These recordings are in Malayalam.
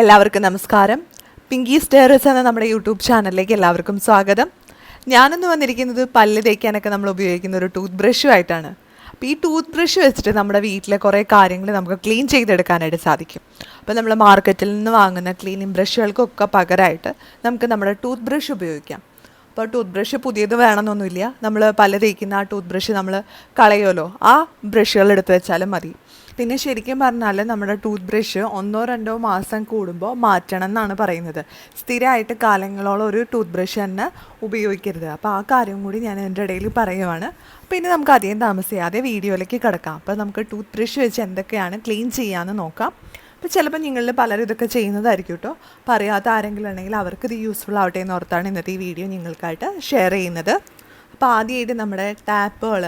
എല്ലാവർക്കും നമസ്കാരം. പിങ്കി സ്റ്റേറസ് എന്ന നമ്മുടെ യൂട്യൂബ് ചാനലിലേക്ക് എല്ലാവർക്കും സ്വാഗതം. ഞാനിന്ന് വന്നിരിക്കുന്നത് പല്ല് തേക്കാനൊക്കെ നമ്മൾ ഉപയോഗിക്കുന്ന ഒരു ടൂത്ത് ബ്രഷുമായിട്ടാണ് അപ്പോൾ ഈ ടൂത്ത് ബ്രഷ് വെച്ചിട്ട് നമ്മുടെ വീട്ടിലെ കുറേ കാര്യങ്ങൾ നമുക്ക് ക്ലീൻ ചെയ്തെടുക്കാനായിട്ട് സാധിക്കും. അപ്പോൾ നമ്മൾ മാർക്കറ്റിൽ നിന്ന് വാങ്ങുന്ന ക്ലീനിങ് ബ്രഷുകൾക്കൊക്കെ പകരമായിട്ട് നമുക്ക് നമ്മുടെ ടൂത്ത് ബ്രഷ് ഉപയോഗിക്കാം. അപ്പോൾ ടൂത്ത് ബ്രഷ് പുതിയത് വേണമെന്നൊന്നുമില്ല. നമ്മൾ പല തേക്കുന്ന ആ ടൂത്ത് ബ്രഷ് നമ്മൾ കളയുമല്ലോ. ആ ബ്രഷുകൾ എടുത്ത് വെച്ചാലും മതി. പിന്നെ ശരിക്കും പറഞ്ഞാൽ നമ്മുടെ ടൂത്ത് ബ്രഷ് ഒന്നോ രണ്ടോ മാസം കൂടുമ്പോൾ മാറ്റണം എന്നാണ് പറയുന്നത്. സ്ഥിരമായിട്ട് കാലങ്ങളോളം ഒരു ടൂത്ത് ബ്രഷ് തന്നെ ഉപയോഗിക്കരുത്. അപ്പോൾ ആ കാര്യം കൂടി ഞാൻ എന്റെ ഇടയിൽ പറയുവാണ്. പിന്നെ നമുക്ക് അധികം താമസിയാതെ വീഡിയോയിലേക്ക് കിടക്കാം. അപ്പോൾ നമുക്ക് ടൂത്ത് ബ്രഷ് വെച്ച് എന്തൊക്കെയാണ് ക്ലീൻ ചെയ്യാമെന്ന് നോക്കാം. അപ്പോൾ ചിലപ്പോൾ നിങ്ങളിൽ പലരും ഇതൊക്കെ ചെയ്യുന്നതായിരിക്കും കേട്ടോ. അപ്പോൾ അറിയാത്ത ആരെങ്കിലും ഉണ്ടെങ്കിൽ അവർക്ക് ഇത് യൂസ്ഫുൾ ആവട്ടെ എന്ന് ഓർത്താണ് ഇന്നത്തെ ഈ വീഡിയോ നിങ്ങൾക്കായിട്ട് ഷെയർ ചെയ്യുന്നത്. അപ്പോൾ ആദ്യമായിട്ട് നമ്മുടെ ടാപ്പുകൾ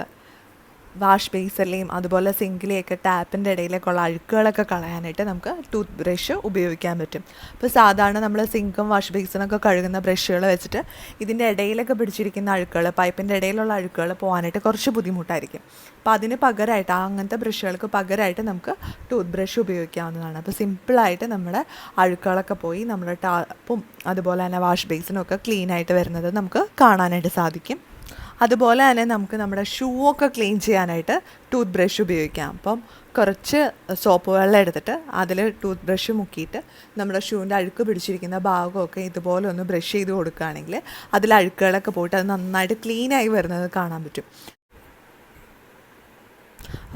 വാഷ് ബേസിലെയും അതുപോലെ സിങ്കിലെയൊക്കെ ടാപ്പിന്റെ ഇടയിലേക്കുള്ള അഴുക്കുകളൊക്കെ കളയാനായിട്ട് നമുക്ക് ടൂത്ത് ബ്രഷ് ഉപയോഗിക്കാൻ പറ്റും. അപ്പോൾ സാധാരണ നമ്മൾ സിങ്കും വാഷ് ബേസിനൊക്കെ കഴുകുന്ന ബ്രഷുകൾ വെച്ചിട്ട് ഇതിന്റെ ഇടയിലൊക്കെ പിടിച്ചിരിക്കുന്ന അഴുക്കുകൾ പൈപ്പിന്റെ ഇടയിലുള്ള അഴുക്കുകൾ പോകാനായിട്ട് കുറച്ച് ബുദ്ധിമുട്ടായിരിക്കും. അപ്പോൾ അതിന് പകരമായിട്ട് അങ്ങനത്തെ ബ്രഷുകൾക്ക് പകരമായിട്ട് നമുക്ക് ടൂത്ത് ബ്രഷ് ഉപയോഗിക്കാവുന്നതാണ്. അപ്പോൾ സിമ്പിളായിട്ട് നമ്മുടെ അഴുക്കുകളൊക്കെ പോയി നമ്മുടെ ടാപ്പും അതുപോലെ തന്നെ വാഷ് ബേസിനൊക്കെ ആയിട്ട് വരുന്നത് നമുക്ക് കാണാനായിട്ട് സാധിക്കും. അതുപോലെ തന്നെ നമുക്ക് നമ്മുടെ ഷൂ ഒക്കെ ക്ലീൻ ചെയ്യാനായിട്ട് ടൂത്ത് ബ്രഷ് ഉപയോഗിക്കാം. അപ്പം കുറച്ച് സോപ്പ് വെള്ളം എടുത്തിട്ട് അതിൽ ടൂത്ത് ബ്രഷ് മുക്കിയിട്ട് നമ്മുടെ ഷൂവിന്റെ അഴുക്ക് പിടിച്ചിരിക്കുന്ന ഭാഗമൊക്കെ ഇതുപോലെ ഒന്ന് ബ്രഷ് ചെയ്ത് കൊടുക്കുകയാണെങ്കിൽ അതിൽ അഴുക്കുകളൊക്കെ പോയിട്ട് അത് നന്നായിട്ട് ക്ലീനായി വരുന്നത് കാണാൻ പറ്റും.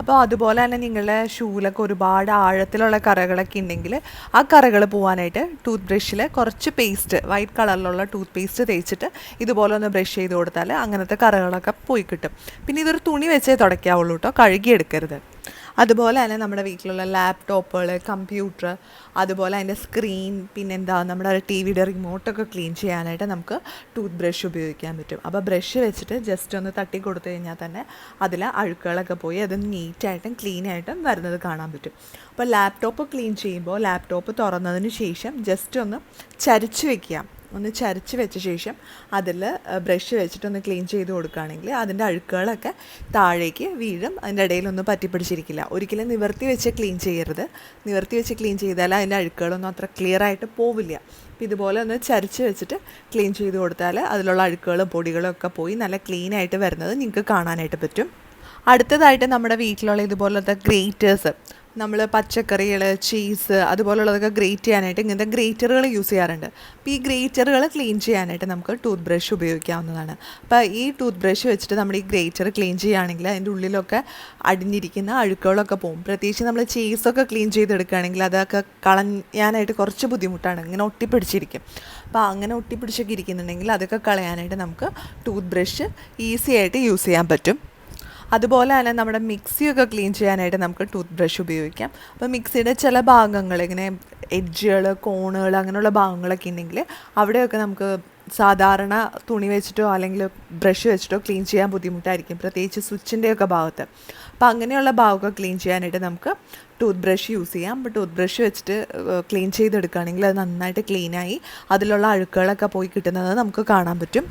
അപ്പോൾ അതുപോലെ തന്നെ നിങ്ങളുടെ ഷൂവിലൊക്കെ ഒരുപാട് ആഴത്തിലുള്ള കറകളൊക്കെ ഉണ്ടെങ്കിൽ ആ കറകൾ പോകാനായിട്ട് ടൂത്ത് ബ്രഷിൽ കുറച്ച് പേസ്റ്റ് വൈറ്റ് കളറിലുള്ള ടൂത്ത് പേസ്റ്റ് തേച്ചിട്ട് ഇതുപോലെ ഒന്ന് ബ്രഷ് ചെയ്ത് കൊടുത്താൽ അങ്ങനത്തെ കറകളൊക്കെ പോയി കിട്ടും. പിന്നെ ഇതൊരു തുണി വെച്ചേ തുടയ്ക്കാവുള്ളൂ കേട്ടോ കഴുകിയെടുക്കരുത്. അതുപോലെ തന്നെ നമ്മുടെ വീട്ടിലുള്ള ലാപ്ടോപ്പുകൾ കമ്പ്യൂട്ടർ അതുപോലെ അതിന്റെ സ്ക്രീൻ പിന്നെന്താ നമ്മുടെ ടി വിയുടെ റിമോട്ടൊക്കെ ക്ലീൻ ചെയ്യാനായിട്ട് നമുക്ക് ടൂത്ത് ബ്രഷ് ഉപയോഗിക്കാൻ പറ്റും. അപ്പോൾ ബ്രഷ് വെച്ചിട്ട് ജസ്റ്റ് ഒന്ന് തട്ടി കൊടുത്തു കഴിഞ്ഞാൽ തന്നെ അതിൽ അഴുക്കുകളൊക്കെ പോയി അത് നീറ്റായിട്ടും ക്ലീനായിട്ടും വരുന്നത് കാണാൻ പറ്റും. അപ്പോൾ ലാപ്ടോപ്പ് ക്ലീൻ ചെയ്യുമ്പോൾ ലാപ്ടോപ്പ് തുറന്നതിന് ശേഷം ജസ്റ്റ് ഒന്ന് ചരിച്ച് വെക്കുക. ഒന്ന് ചരച്ച് വെച്ച ശേഷം അതിൽ ബ്രഷ് വെച്ചിട്ടൊന്ന് ക്ലീൻ ചെയ്ത് കൊടുക്കുകയാണെങ്കിൽ അതിന്റെ അഴുക്കുകളൊക്കെ താഴേക്ക് വീഴും. അതിന്റെ ഇടയിലൊന്നും പറ്റിപ്പിടിച്ചിരിക്കില്ല. ഒരിക്കലും നിവർത്തി വെച്ച് ക്ലീൻ ചെയ്യരുത്. നിവർത്തി വെച്ച് ക്ലീൻ ചെയ്താൽ അതിന്റെ അഴുക്കുകളൊന്നും അത്ര ക്ലിയർ ആയിട്ട് പോവില്ല. അപ്പോൾ ഇതുപോലെ ഒന്ന് ചരിച്ച് വെച്ചിട്ട് ക്ലീൻ ചെയ്ത് കൊടുത്താൽ അതിലുള്ള അഴുക്കുകളും പൊടികളും ഒക്കെ പോയി നല്ല ക്ലീനായിട്ട് വരുന്നത് നിങ്ങൾക്ക് കാണാനായിട്ട് പറ്റും. അടുത്തതായിട്ട് നമ്മുടെ വീട്ടിലുള്ള ഇതുപോലത്തെ ഗ്രേറ്റേഴ്സ് നമ്മൾ പച്ചക്കറികൾ ചീസ് അതുപോലുള്ളതൊക്കെ ഗ്രേറ്റ് ചെയ്യാനായിട്ട് ഇങ്ങനത്തെ ഗ്രേറ്ററുകൾ യൂസ് ചെയ്യാറുണ്ട്. അപ്പോൾ ഈ ഗ്രേറ്ററുകൾ ക്ലീൻ ചെയ്യാനായിട്ട് നമുക്ക് ടൂത്ത് ബ്രഷ് ഉപയോഗിക്കാവുന്നതാണ്. അപ്പോൾ ഈ ടൂത്ത് ബ്രഷ് വെച്ചിട്ട് നമ്മൾ ഈ ഗ്രേറ്റർ ക്ലീൻ ചെയ്യുകയാണെങ്കിൽ അതിന്റെ ഉള്ളിലൊക്കെ അടിഞ്ഞിരിക്കുന്ന അഴുക്കുകളൊക്കെ പോകും. പ്രത്യേകിച്ച് നമ്മൾ ചീസൊക്കെ ക്ലീൻ ചെയ്തെടുക്കുകയാണെങ്കിൽ അതൊക്കെ കളയാനായിട്ട് കുറച്ച് ബുദ്ധിമുട്ടാണ്. ഇങ്ങനെ ഒട്ടിപ്പിടിച്ചിരിക്കും. അപ്പോൾ അങ്ങനെ ഒട്ടിപ്പിടിച്ചൊക്കെ ഇരിക്കുന്നുണ്ടെങ്കിൽ അതൊക്കെ കളയാനായിട്ട് നമുക്ക് ടൂത്ത് ബ്രഷ് ഈസി ആയിട്ട് യൂസ് ചെയ്യാൻ പറ്റും. അതുപോലെ തന്നെ നമ്മുടെ മിക്സിയൊക്കെ ക്ലീൻ ചെയ്യാനായിട്ട് നമുക്ക് ടൂത്ത് ബ്രഷ് ഉപയോഗിക്കാം. അപ്പോൾ മിക്സിയുടെ ചില ഭാഗങ്ങൾ ഇങ്ങനെ എഡ്ജുകൾ കോണുകൾ അങ്ങനെയുള്ള ഭാഗങ്ങളൊക്കെ ഉണ്ടെങ്കിൽ അവിടെയൊക്കെ നമുക്ക് സാധാരണ തുണി വെച്ചിട്ടോ അല്ലെങ്കിൽ ബ്രഷ് വെച്ചിട്ടോ ക്ലീൻ ചെയ്യാൻ ബുദ്ധിമുട്ടായിരിക്കും. പ്രത്യേകിച്ച് സ്വിച്ചിന്റെയൊക്കെ ഭാഗത്ത്. അപ്പോൾ അങ്ങനെയുള്ള ഭാഗമൊക്കെ ക്ലീൻ ചെയ്യാനായിട്ട് നമുക്ക് ടൂത്ത് ബ്രഷ് യൂസ് ചെയ്യാം. അപ്പോൾ ടൂത്ത് ബ്രഷ് വെച്ചിട്ട് ക്ലീൻ ചെയ്തെടുക്കുകയാണെങ്കിൽ അത് നന്നായിട്ട് ക്ലീനായി അതിലുള്ള അഴുക്കുകളൊക്കെ പോയി കിട്ടുന്നത് നമുക്ക് കാണാൻ പറ്റും.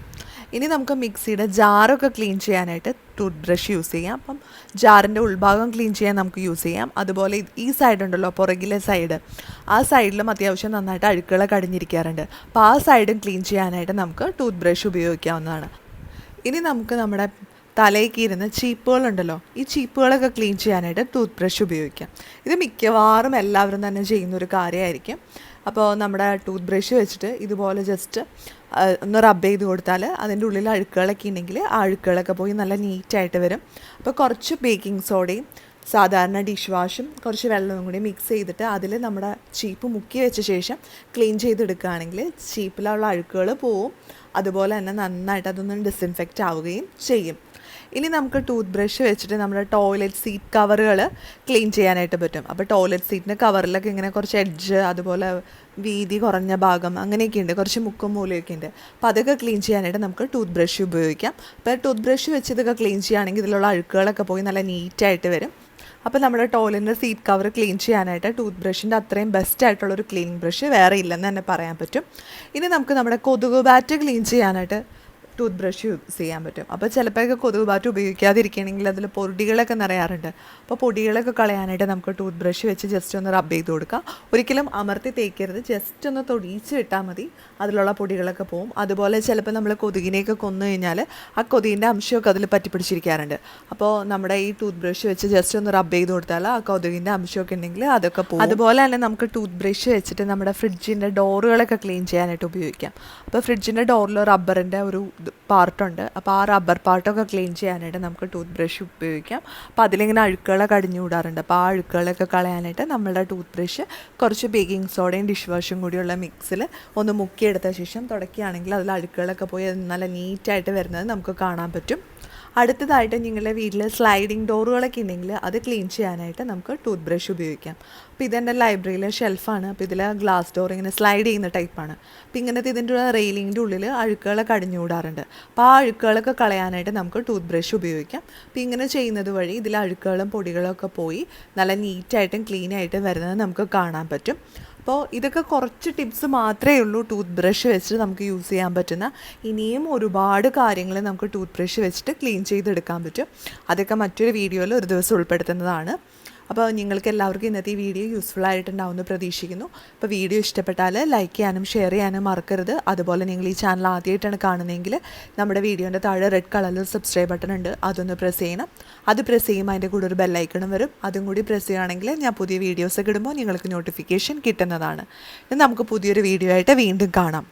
ഇനി നമുക്ക് മിക്സിയുടെ ജാറൊക്കെ ക്ലീൻ ചെയ്യാനായിട്ട് ടൂത്ത് ബ്രഷ് യൂസ് ചെയ്യാം. അപ്പം ജാറിന്റെ ഉൾഭാഗം ക്ലീൻ ചെയ്യാൻ നമുക്ക് യൂസ് ചെയ്യാം. അതുപോലെ ഈ സൈഡ് ഉണ്ടല്ലോ പുറകിലെ സൈഡ് ആ സൈഡിലും അത്യാവശ്യം നന്നായിട്ട് അഴുക്കുകളെ കടിഞ്ഞിരിക്കാറുണ്ട് അപ്പോൾ ആ സൈഡും ക്ലീൻ ചെയ്യാനായിട്ട് നമുക്ക് ടൂത്ത് ബ്രഷ് ഉപയോഗിക്കാവുന്നതാണ്. ഇനി നമുക്ക് നമ്മുടെ തലയ്ക്ക് ഇരുന്ന് ചീപ്പുകളുണ്ടല്ലോ ഈ ചീപ്പുകളൊക്കെ ക്ലീൻ ചെയ്യാനായിട്ട് ടൂത്ത് ബ്രഷ് ഉപയോഗിക്കാം. ഇത് മിക്കവാറും എല്ലാവരും തന്നെ ചെയ്യുന്ന ഒരു കാര്യമായിരിക്കും. അപ്പോൾ നമ്മുടെ ടൂത്ത് ബ്രഷ് വെച്ചിട്ട് ഇതുപോലെ ജസ്റ്റ് ഒന്ന് റബ്ബ് ചെയ്ത് കൊടുത്താൽ അതിന്റെ ഉള്ളിൽ അഴുക്കുകളൊക്കെ ഉണ്ടെങ്കിൽ ആ അഴുക്കുകളൊക്കെ പോയി നല്ല നീറ്റായിട്ട് വരും. അപ്പോൾ കുറച്ച് ബേക്കിംഗ് സോഡയും സാധാരണ ഡിഷ് വാഷും കുറച്ച് വെള്ളവും കൂടി മിക്സ് ചെയ്തിട്ട് അതിൽ നമ്മുടെ ചീപ്പ് മുക്കി വെച്ച ശേഷം ക്ലീൻ ചെയ്തെടുക്കുകയാണെങ്കിൽ ചീപ്പിലുള്ള അഴുക്കുകൾ പോവും. അതുപോലെ തന്നെ നന്നായിട്ട് അതൊന്ന് ഡിസിൻഫെക്റ്റ് ആവുകയും ചെയ്യും. ഇനി നമുക്ക് ടൂത്ത് ബ്രഷ് വെച്ചിട്ട് നമ്മുടെ ടോയ്ലറ്റ് സീറ്റ് കവറുകൾ ക്ലീൻ ചെയ്യാനായിട്ട് പറ്റും. അപ്പോൾ ടോയ്ലറ്റ് സീറ്റിന്റെ കവറിലൊക്കെ ഇങ്ങനെ കുറച്ച് എഡ്ജ് അതുപോലെ വീതി കുറഞ്ഞ ഭാഗം അങ്ങനെയൊക്കെ ഉണ്ട്. കുറച്ച് മുക്കും മൂലയൊക്കെ ഉണ്ട്. അപ്പോൾ അതൊക്കെ ക്ലീൻ ചെയ്യാനായിട്ട് നമുക്ക് ടൂത്ത് ബ്രഷ് ഉപയോഗിക്കാം. അപ്പോൾ ടൂത്ത് ബ്രഷ് വെച്ച് ഇതൊക്കെ ക്ലീൻ ചെയ്യുകയാണെങ്കിൽ ഇതിലുള്ള അഴുക്കുകളൊക്കെ പോയി നല്ല നീറ്റായിട്ട് വരും. അപ്പോൾ നമ്മുടെ ടോയ്ലറ്റിന്റെ സീറ്റ് കവർ ക്ലീൻ ചെയ്യാനായിട്ട് ടൂത്ത് ബ്രഷിന്റെ അത്രയും ബെസ്റ്റ് ആയിട്ടുള്ള ഒരു ക്ലീനിങ് ബ്രഷ് വേറെ ഇല്ലെന്ന് തന്നെ പറയാൻ പറ്റും. ഇനി നമുക്ക് നമ്മുടെ കൊതുക് ബാറ്റ് ക്ലീൻ ചെയ്യാനായിട്ട് ടൂത്ത് ബ്രഷ് യൂസ് ചെയ്യാൻ പറ്റും. അപ്പോൾ ചിലപ്പോഴൊക്കെ കൊതുക് ബാറ്റ് ഉപയോഗിക്കാതിരിക്കുകയാണെങ്കിൽ അതിൽ പൊടികളൊക്കെ നിറയാറുണ്ട്. അപ്പോൾ പൊടികളൊക്കെ കളയാനായിട്ട് നമുക്ക് ടൂത്ത് ബ്രഷ് വെച്ച് ജസ്റ്റ് ഒന്ന് റബ്ബ് ചെയ്ത് കൊടുക്കാം. ഒരിക്കലും അമർത്തി തേക്കരുത്. ജസ്റ്റ് ഒന്ന് തൊടിയിച്ച് ഇട്ടാൽ മതി. അതിലുള്ള പൊടികളൊക്കെ പോവും. അതുപോലെ ചിലപ്പോൾ നമ്മൾ കൊതുകിനെയൊക്കെ കൊന്നു കഴിഞ്ഞാൽ ആ കൊതുകിന്റെ അംശമൊക്കെ അതിൽ പറ്റി പിടിച്ചിരിക്കാറുണ്ട് അപ്പോൾ നമ്മുടെ ഈ ടൂത്ത് ബ്രഷ് വെച്ച് ജസ്റ്റ് ഒന്ന് റബ്ബ് ചെയ്ത് കൊടുത്താൽ ആ കൊതുകിന്റെ അംശമൊക്കെ ഉണ്ടെങ്കിൽ അതൊക്കെ പോകും അതുപോലെ തന്നെ നമുക്ക് ടൂത്ത് ബ്രഷ് വെച്ചിട്ട് നമ്മുടെ ഫ്രിഡ്ജിന്റെ ഡോറുകളൊക്കെ ക്ലീൻ ചെയ്യാനായിട്ട് ഉപയോഗിക്കാം. അപ്പോൾ ഫ്രിഡ്ജിന്റെ ഡോറിൽ റബ്ബറിന്റെ ഒരു പാർട്ടുണ്ട്. അപ്പോൾ ആ റബ്ബർ പാർട്ടൊക്കെ ക്ലീൻ ചെയ്യാനായിട്ട് നമുക്ക് ടൂത്ത് ബ്രഷ് ഉപയോഗിക്കാം. അപ്പോൾ അതിലിങ്ങനെ അഴുക്കുകളൊക്കെ അടിഞ്ഞു വിടാറുണ്ട് അപ്പോൾ ആ അഴുക്കുകളൊക്കെ കളയാനായിട്ട് നമ്മളുടെ ടൂത്ത് ബ്രഷ് കുറച്ച് ബേക്കിംഗ് സോഡയും ഡിഷ് വാഷും കൂടിയുള്ള മിക്സിൽ ഒന്ന് മുക്കിയെടുത്ത ശേഷം തുടക്കുകയാണെങ്കിൽ അതിൽ അഴുക്കുകളൊക്കെ പോയി അത് നല്ല നീറ്റായിട്ട് വരുന്നത് നമുക്ക് കാണാൻ പറ്റും. അടുത്തതായിട്ട് നിങ്ങളുടെ വീട്ടിൽ സ്ലൈഡിങ് ഡോറുകളൊക്കെ ഉണ്ടെങ്കിൽ അത് ക്ലീൻ ചെയ്യാനായിട്ട് നമുക്ക് ടൂത്ത് ബ്രഷ് ഉപയോഗിക്കാം. അപ്പോൾ ഇതെന്റെ ലൈബ്രറിയിലെ ഷെൽഫാണ് അപ്പോൾ ഇതിൽ ഗ്ലാസ് ഡോർ ഇങ്ങനെ സ്ലൈഡ് ചെയ്യുന്ന ടൈപ്പാണ് അപ്പോൾ ഇങ്ങനത്തെ ഇതിന്റെ റെയിലിങ്ങിന്റെ ഉള്ളിൽ അഴുക്കുകളൊക്കെ അടിഞ്ഞു കൂടാറുണ്ട്. അപ്പോൾ ആ അഴുക്കുകളൊക്കെ കളയാനായിട്ട് നമുക്ക് ടൂത്ത് ബ്രഷ് ഉപയോഗിക്കാം. അപ്പോൾ ഇങ്ങനെ ചെയ്യുന്നത് വഴി ഇതിൽ അഴുക്കുകളും പൊടികളൊക്കെ പോയി നല്ല നീറ്റായിട്ടും ക്ലീനായിട്ടും വരുന്നത് നമുക്ക് കാണാൻ പറ്റും. അപ്പോൾ ഇതൊക്കെ കുറച്ച് ടിപ്സ് മാത്രമേ ഉള്ളൂ ടൂത്ത് ബ്രഷ് വെച്ചിട്ട് നമുക്ക് യൂസ് ചെയ്യാൻ പറ്റുന്ന. ഇനിയും ഒരുപാട് കാര്യങ്ങൾ നമുക്ക് ടൂത്ത് ബ്രഷ് വെച്ചിട്ട് ക്ലീൻ ചെയ്തെടുക്കാൻ പറ്റും. അതൊക്കെ മറ്റൊരു വീഡിയോയിൽ ഒരു ദിവസം ഉൾപ്പെടുത്തുന്നതാണ്. അപ്പോൾ നിങ്ങൾക്ക് എല്ലാവർക്കും ഇന്നത്തെ ഈ വീഡിയോ യൂസ്ഫുൾ ആയിട്ടുണ്ടാവുമെന്ന് പ്രതീക്ഷിക്കുന്നു. അപ്പോൾ വീഡിയോ ഇഷ്ടപ്പെട്ടാൽ ലൈക്ക് ചെയ്യാനും ഷെയർ ചെയ്യാനും മറക്കരുത്. അതുപോലെ നിങ്ങൾ ഈ ചാനൽ ആദ്യമായിട്ടാണ് കാണുന്നതെങ്കിൽ നമ്മുടെ വീഡിയോന്റെ താഴെ റെഡ് കളറിൽ സബ്സ്ക്രൈബ് ബട്ടൺ ഉണ്ട്. അതൊന്ന് പ്രസ് ചെയ്യണം. അത് പ്രസ് ചെയ്യുമ്പോൾ അതിന്റെ കൂടെ ഒരു ബെല്ലൈക്കണും വരും. അതും കൂടി പ്രസ് ചെയ്യുകയാണെങ്കിൽ ഞാൻ പുതിയ വീഡിയോസ് ഒക്കെ ഇടുമ്പോൾ നിങ്ങൾക്ക് നോട്ടിഫിക്കേഷൻ കിട്ടുന്നതാണ്. നമുക്ക് പുതിയൊരു വീഡിയോ ആയിട്ട് വീണ്ടും കാണാം.